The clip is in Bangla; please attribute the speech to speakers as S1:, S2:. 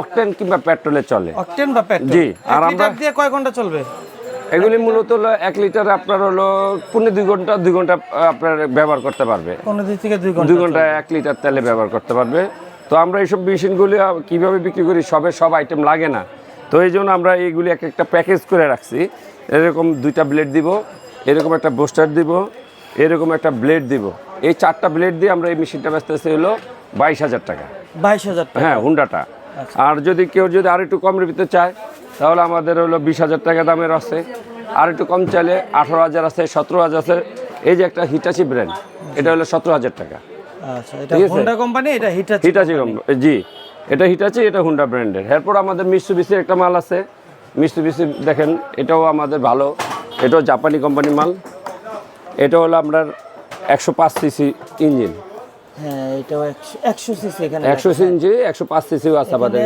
S1: অকটেন কিংবা পেট্রোলে চলে।
S2: অকটেন বা পেট্রোল?
S1: জি,
S2: আর
S1: আমরা-
S2: দিয়ে কয় ঘণ্টা চলবে?
S1: এগুলি মূলত হলো এক লিটার আপনার হলো পনেরো দুই ঘণ্টা দুই ঘণ্টা আপনার ব্যবহার করতে পারবে।
S2: পনেরো দিন থেকে দুই ঘণ্টা
S1: দুই ঘণ্টা এক লিটার তেলে ব্যবহার করতে পারবে। তো আমরা এইসব মেশিনগুলি কীভাবে বিক্রি করি সবে সব আইটেম লাগে না। তো এই জন্য আমরা এইগুলি এক একটা প্যাকেজ করে রাখছি। এরকম দুইটা ব্লেড দিব এরকম একটা বোস্টার দিব এরকম একটা ব্লেড দিব। এই চারটা ব্লেড দিয়ে আমরা এই মেশিনটা বেচতেছি হলো বাইশ হাজার টাকা।
S2: বাইশ হাজার টাকা।
S1: হ্যাঁ হুন্ডাটা। আর যদি কেউ যদি আর একটু কম রিপিতে চায় তাহলে আমাদের হলো বিশ হাজার টাকা দামের আছে। আর একটু কম চাইলে আঠারো হাজার আছে সতেরো হাজার আছে। এই যে একটা হিটাচি ব্র্যান্ড এটা হলো সতেরো হাজার টাকা।
S2: আচ্ছা কোম্পানি এটা হিটাচি
S1: জি। এটা হিটাচি এটা হুন্ডা ব্র্যান্ডের এরপর আমাদের মিসুবিসির একটা মাল আছে। মিসুবিসি দেখেন এটাও আমাদের ভালো। এটাও জাপানি কোম্পানির মাল। এটা হলো আপনার একশো পাঁচ সিসি ইঞ্জিন।
S2: হ্যাঁ এটাও একশো একশো সিসি এখানে
S1: একশো সিসি একশো পাঁচ সিসিও আছে আমাদের।